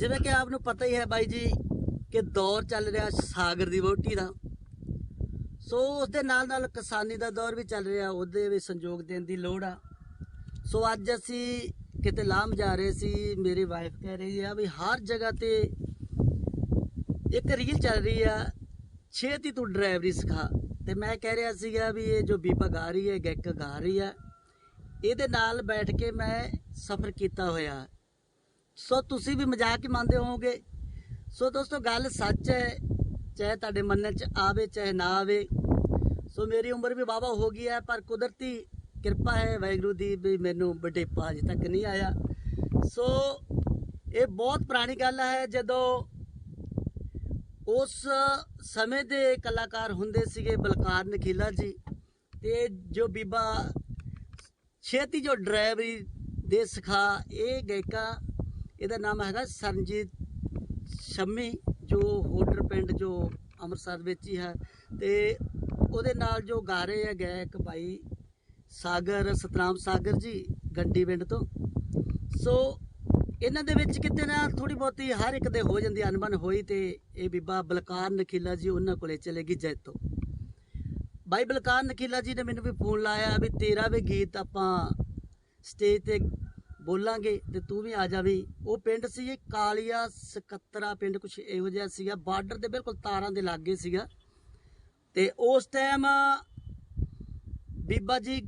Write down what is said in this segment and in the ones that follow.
ਜਿਵੇਂ ਕਿ ਆਪ ਨੂੰ ਪਤਾ ਹੀ ਹੈ ਬਾਈ ਜੀ ਕਿ ਦੌਰ ਚੱਲ ਰਿਹਾ ਸਾਗਰ ਦੀ ਵੋਟੀ ਦਾ। ਸੋ ਉਸ ਦੇ ਨਾਲ ਨਾਲ ਕਿਸਾਨੀ ਦਾ ਦੌਰ ਵੀ ਚੱਲ ਰਿਹਾ, ਉਹਦੇ ਵੀ ਸੰਯੋਗ ਦੇਣ ਦੀ ਲੋੜ ਆ। ਸੋ ਅੱਜ ਅਸੀਂ ਕਿਤੇ ਲਾਮ ਜਾ ਰਹੇ ਸੀ, ਮੇਰੀ ਵਾਈਫ ਕਹਿ ਰਹੀ ਆ ਵੀ ਹਰ ਜਗ੍ਹਾ ਤੇ ਇੱਕ ਰੀਲ ਚੱਲ ਰਹੀ ਆ, ਛੇਤੀ ਤੂੰ ਡਰਾਈਵਰੀ ਸਿਖਾ। ਤੇ ਮੈਂ ਕਹਿ ਰਿਹਾ ਸੀਗਾ ਵੀ ਇਹ ਜੋ ਬੀਪਾ ਗਾ ਰਹੀ ਹੈ ਗੈਕ ਗਾ ਰਹੀ ਆ, ਇਹਦੇ ਨਾਲ ਬੈਠ ਕੇ ਮੈਂ ਸਫ਼ਰ ਕੀਤਾ ਹੋਇਆ। ਸੋ ਤੁਸੀਂ ਵੀ ਮਜ਼ਾਕ ਹੀ ਮੰਨਦੇ ਹੋਵੋਗੇ। ਸੋ ਦੋਸਤੋ, ਗੱਲ ਸੱਚ ਹੈ, ਚਾਹੇ ਤੁਹਾਡੇ ਮੰਨਣ ਚ ਆਵੇ, ਚਾਹੇ ਨਾ ਆਵੇ। ਸੋ ਮੇਰੀ ਉਮਰ ਵੀ ਵਾਹਵਾ ਹੋ ਗਈ ਹੈ, ਪਰ ਕੁਦਰਤੀ ਕਿਰਪਾ ਹੈ, ਵਾਹਿਗੁਰੂ ਦੀ ਵੀ ਮੈਨੂੰ ਬੁਢੇਪਾ ਅਜੇ ਤੱਕ ਨਹੀਂ ਆਇਆ। ਸੋ ਇਹ ਬਹੁਤ ਪੁਰਾਣੀ ਗੱਲ ਹੈ, ਜਦੋਂ ਉਸ ਸਮੇਂ ਦੇ ਕਲਾਕਾਰ ਹੁੰਦੇ ਸੀਗੇ ਬਲਕਾਰ ਨਖੀਲਾ ਜੀ ਤੇ ਜੋ ਬੀਬਾ ਛੇਤੀ ਜੋ ਡਰਾਈਵਰੀ ਦੇ ਸਿਖਾ ਇਹ ਗਾਇਕਾ ਇਹਦਾ ਨਾਮ ਹੈਗਾ ਸਰਨਜੀਤ ਸ਼ੰਮੀ, ਜੋ ਹੋਡਰ ਪਿੰਡ ਜੋ ਅੰਮ੍ਰਿਤਸਰ ਵਿੱਚ ਹੀ ਹੈ ਤੇ ਉਹਦੇ ਨਾਲ ਜੋ ਗਾ ਰਹੇ ਹੈ ਗਾਇਕ ਭਾਈ ਸਾਗਰ, ਸਤਨਾਮ ਸਾਗਰ ਜੀ, ਗੰਡੀ ਪਿੰਡ ਤੋਂ। ਸੋ ਇਹਨਾਂ ਦੇ ਵਿੱਚ ਕਿਤੇ ਨਾ ਥੋੜੀ ਬਹੁਤੀ ਹਰ ਇੱਕ ਦੇ ਹੋ ਜਾਂਦੀ ਅਨਬਨ ਹੋਈ ਤੇ ਇਹ ਬੀਬਾ ਬਲਕਾਰ ਨਖੀਲਾ ਜੀ ਉਹਨਾਂ ਕੋਲੇ ਚਲੇਗੀ ਜੈਤੋ ਬਾਈ ਬਲਕਾਰ ਨਖੀਲਾ ਜੀ ਨੇ ਮੈਨੂੰ ਵੀ ਫੋਨ ਲਾਇਆ ਵੀ ਤੇਰਾ ਵੀ ਗੀਤ ਆਪਾਂ ਸਟੇਜ ਤੇ ਬੋਲਾਂਗੇ ਤੇ ਤੂੰ ਵੀ ਆ ਜਾਵੀਂ ਉਹ ਪਿੰਡ ਸੀ ਇਹ ਕਾਲੀਆ ਸਕੱਤਰਾ ਪਿੰਡ, ਕੁਛ ਇਹੋ ਜਿਹਾ ਸੀਗਾ। ਬਾਰਡਰ ਦੇ ਬਿਲਕੁਲ ਤਾਰਾਂ ਦੇ ਲਾਗੇ ਸੀਗਾ। ਤੇ ਉਸ ਟਾਈਮ ਬੀਬਾ ਜੀ,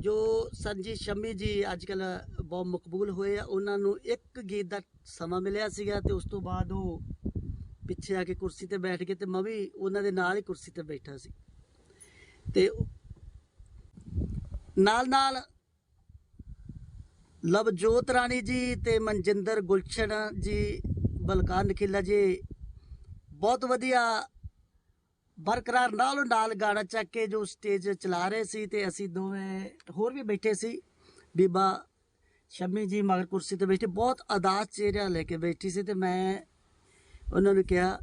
ਜੋ ਸੰਜੀ ਸ਼ਮੀ ਜੀ ਅੱਜ ਕੱਲ ਬਹੁਤ ਮਕਬੂਲ ਹੋਏ ਆ, ਉਹਨਾਂ ਨੂੰ ਇੱਕ ਗੀਤ ਦਾ ਸਮਾਂ ਮਿਲਿਆ ਸੀਗਾ ਤੇ ਉਸ ਤੋਂ ਬਾਅਦ ਉਹ ਪਿੱਛੇ ਆ ਕੇ ਕੁਰਸੀ ਤੇ ਬੈਠ ਗਏ ਤੇ ਮੈਂ ਵੀ ਉਹਨਾਂ ਦੇ ਨਾਲ ਹੀ ਕੁਰਸੀ ਤੇ ਬੈਠਾ ਸੀ। ਤੇ ਨਾਲ ਨਾਲ ਲਵਜੋਤ ਰਾਣੀ ਜੀ ਤੇ ਮਨਜਿੰਦਰ ਗੁਲਸ਼ਨ ਜੀ, ਬਲਕਾਰ ਨਖੀਲਾ ਜੀ, ਬਹੁਤ ਵਧੀਆ ਬਰਕਰਾਰ ਨਾਲੋਂ ਨਾਲ ਗਾਣਾ ਚੱਕ ਕੇ ਜੋ ਸਟੇਜ ਚਲਾ ਰਹੇ ਸੀ ਤੇ ਅਸੀਂ ਦੋਵੇਂ ਹੋਰ ਵੀ ਬੈਠੇ ਸੀ। ਬੀਬਾ ਸ਼ਮੀ ਜੀ ਮਗਰ ਕੁਰਸੀ ਤੇ ਬੈਠੇ, ਬਹੁਤ ਅਦਾਸ ਚਿਹਰਾ ਲੈ ਕੇ ਬੈਠੀ ਸੀ ਤੇ ਮੈਂ ਉਹਨਾਂ ਨੂੰ ਕਿਹਾ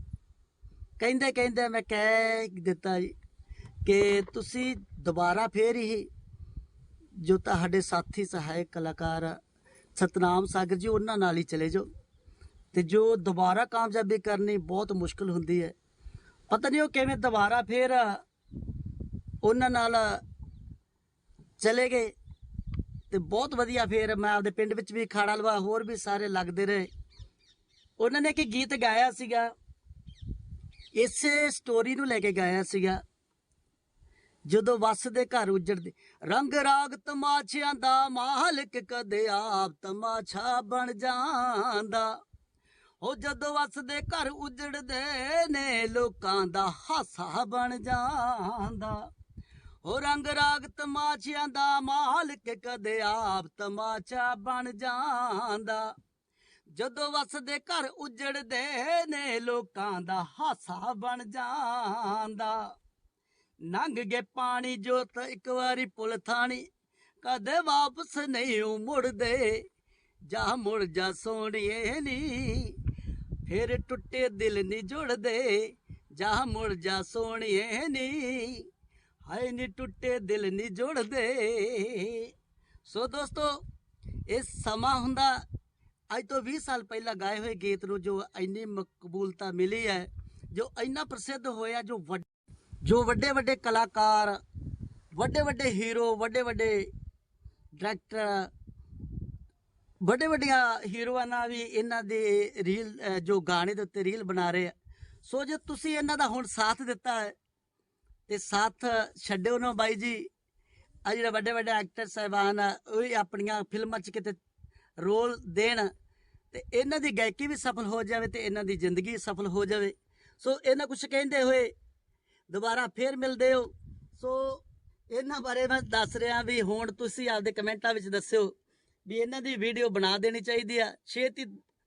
ਕਹਿੰਦੇ ਕਹਿੰਦੇ ਮੈਂ ਕਹਿ ਦਿੱਤਾ ਜੀ ਕਿ ਤੁਸੀਂ ਦੁਬਾਰਾ ਫੇਰ ਹੀ ਜੋ ਤੁਹਾਡੇ ਸਾਥੀ ਸਹਾਇਕ ਕਲਾਕਾਰ ਸਤਨਾਮ ਸਾਗਰ ਜੀ, ਉਹਨਾਂ ਨਾਲ ਹੀ ਚਲੇ ਜਾਓ। ਤੇ ਜੋ ਦੁਬਾਰਾ ਕਾਮਯਾਬੀ ਕਰਨੀ ਬਹੁਤ ਮੁਸ਼ਕਲ ਹੁੰਦੀ ਹੈ। ਪਤਾ ਨਹੀਂ ਉਹ ਕਿਵੇਂ ਦੁਬਾਰਾ ਫੇਰ ਉਹਨਾਂ ਨਾਲ ਚਲੇ ਗਏ ਤੇ ਬਹੁਤ ਵਧੀਆ ਫੇਰ ਮੈਂ ਆਪਦੇ ਪਿੰਡ ਵਿੱਚ ਵੀ ਖਾੜਾ ਲਵਾ, ਹੋਰ ਵੀ ਸਾਰੇ ਲੱਗਦੇ ਰਹੇ। ਉਹਨਾਂ ਨੇ ਇੱਕ ਗੀਤ ਗਾਇਆ ਸੀਗਾ। ਇਸੇ ਸਟੋਰੀ ਨੂੰ ਲੈ ਕੇ ਗਾਇਆ ਸੀਗਾ। ਜਦੋਂ ਵਸਦੇ ਘਰ ਉਜੜਦੇ। ਰੰਗ ਰਾਗ ਤਮਾਸ਼ਿਆਂ ਦਾ ਮਾਲਕ ਕਦੇ ਆਪ ਤਮਾਸ਼ਾ ਬਣ ਜਾਂਦਾ। ਉਹ ਜਦੋਂ ਵਸਦੇ ਘਰ ਉਜੜਦੇ ਨੇ, ਲੋਕਾਂ ਦਾ ਹਾਸਾ ਬਣ ਜਾਂਦਾ। ਉਹ ਰੰਗ ਰਾਗ ਤਮਾਸ਼ਿਆਂ ਦਾ ਮਾਲਕ ਕਦੇ ਆਪ ਤਮਾਸ਼ਾ ਬਣ ਜਾਂਦਾ। ਜਦੋਂ ਵਸਦੇ ਘਰ ਉਜੜਦੇ ਨੇ, ਲੋਕਾਂ ਦਾ ਹਾਸਾ ਬਣ ਜਾਂਦਾ। ਨੰਗ ਗਏ ਪਾਣੀ ਜੋਤ ਇੱਕ ਵਾਰੀ ਪੁਲ ਥਾਣੀ, ਕਦੇ ਵਾਪਸ ਨਹੀਂ ਮੁੜਦੇ। ਜਾ ਮੁੜ ਜਾ ਸੋਹਣੀਏ ਨੀ, ਫਿਰ ਟੁੱਟੇ ਦਿਲ ਨਹੀਂ ਜੁੜਦੇ। ਜਾ ਮੁੜ ਜਾ ਸੋਹਣੀਏ ਨੀ, ਹਾਏ ਨੀ ਟੁੱਟੇ ਦਿਲ ਨਹੀਂ ਜੁੜਦੇ। ਸੋ ਦੋਸਤੋ, ਇਹ ਸਮਾਂ ਹੁੰਦਾ, ਅੱਜ ਤੋਂ 20 ਸਾਲ ਪਹਿਲਾਂ ਗਾਏ ਹੋਏ ਗੀਤ ਨੂੰ ਜੋ ਇੰਨੀ ਮਕਬੂਲਤਾ ਮਿਲੀ ਹੈ, ਜੋ ਇੰਨਾ ਪ੍ਰਸਿੱਧ ਹੋਇਆ, ਜੋ ਵੱਡ- ਜੋ ਵੱਡੇ ਵੱਡੇ ਕਲਾਕਾਰ, ਵੱਡੇ ਵੱਡੇ ਹੀਰੋ ਵੱਡੇ ਵੱਡੇ ਡਾਇਰੈਕਟਰ ਵੱਡੇ ਵੱਡੀਆਂ ਹੀਰੋਇਨਾਂ ਵੀ ਇਹਨਾਂ ਦੇ ਰੀਲ ਜੋ ਗਾਣੇ ਦੇ ਉੱਤੇ ਰੀਲ ਬਣਾ ਰਹੇ ਆ। ਸੋ ਜੇ ਤੁਸੀਂ ਇਹਨਾਂ ਦਾ ਹੁਣ ਸਾਥ ਦਿੱਤਾ ਹੈ, ਤੇ ਸਾਥ ਛੱਡਿਓ ਨਾ ਬਾਈ ਜੀ। ਆ ਜਿਹੜੇ ਵੱਡੇ ਵੱਡੇ ਐਕਟਰ ਸਾਹਿਬਾਨ ਆ, ਉਹ ਵੀ ਆਪਣੀਆਂ ਫਿਲਮਾਂ 'ਚ ਕਿਤੇ ਰੋਲ ਦੇਣ, ਤੇ ਇਹਨਾਂ ਦੀ ਗਾਇਕੀ ਵੀ ਸਫਲ ਹੋ ਜਾਵੇ ਤੇ ਇਹਨਾਂ ਦੀ ਜ਼ਿੰਦਗੀ ਸਫਲ ਹੋ ਜਾਵੇ। ਸੋ ਇਹਨਾਂ ਕੁਝ ਕਹਿੰਦੇ ਹੋਏ ਦੁਬਾਰਾ ਫੇਰ ਮਿਲਦੇ ਹੋ। ਸੋ ਇਹਨਾਂ ਬਾਰੇ ਮੈਂ ਦੱਸ ਰਿਹਾ ਵੀ ਹੁਣ ਤੁਸੀਂ ਆਪਦੇ ਕਮੈਂਟਾਂ ਵਿੱਚ ਦੱਸਿਓ ਵੀ ਇਹਨਾਂ ਦੀ ਵੀਡੀਓ ਬਣਾ ਦੇਣੀ ਚਾਹੀਦੀ ਆ। ਛੇਤੀ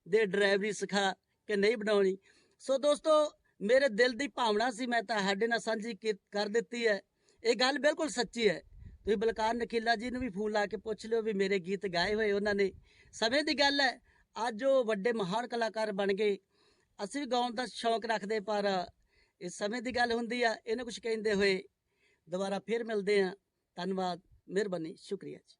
ਦੇ ਡਰਾਈਵਰੀ ਸਿਖਾ ਕਿ ਨਹੀਂ ਬਣਾਉਣੀ। ਸੋ ਦੋਸਤੋ, ਮੇਰੇ ਦਿਲ ਦੀ ਭਾਵਨਾ ਸੀ ਮੈਂ ਤੁਹਾਡੇ ਨਾਲ ਸਾਂਝੀ ਕੀ- ਕਰ ਦਿੱਤੀ ਹੈ। ਇਹ ਗੱਲ ਬਿਲਕੁਲ ਸੱਚੀ ਹੈ। ਤੁਸੀਂ ਬਲਕਾਰ ਨਖੀਲਾ ਜੀ ਨੂੰ ਵੀ ਫੋਨ ਲਾ ਕੇ ਪੁੱਛ ਲਿਓ ਵੀ ਮੇਰੇ ਗੀਤ ਗਾਏ ਹੋਏ ਉਹਨਾਂ ਨੇ। ਸਮੇਂ ਦੀ ਗੱਲ ਹੈ, ਅੱਜ ਉਹ ਵੱਡੇ ਮਹਾਨ ਕਲਾਕਾਰ ਬਣ ਗਏ। ਅਸੀਂ ਵੀ ਗਾਉਣ ਦਾ ਸ਼ੌਂਕ ਰੱਖਦੇ ਪਰ ਇਸ ਸਮੇਂ ਦੀ ਗੱਲ ਹੁੰਦੀ ਆ, ਇਹਨੂੰ ਕੁਝ ਕਹਿੰਦੇ ਹੋਏ ਦੁਬਾਰਾ ਫੇਰ ਮਿਲਦੇ ਆ। ਧੰਨਵਾਦ, ਮਿਹਰਬਾਨੀ, ਸ਼ੁਕਰੀਆ ਜੀ।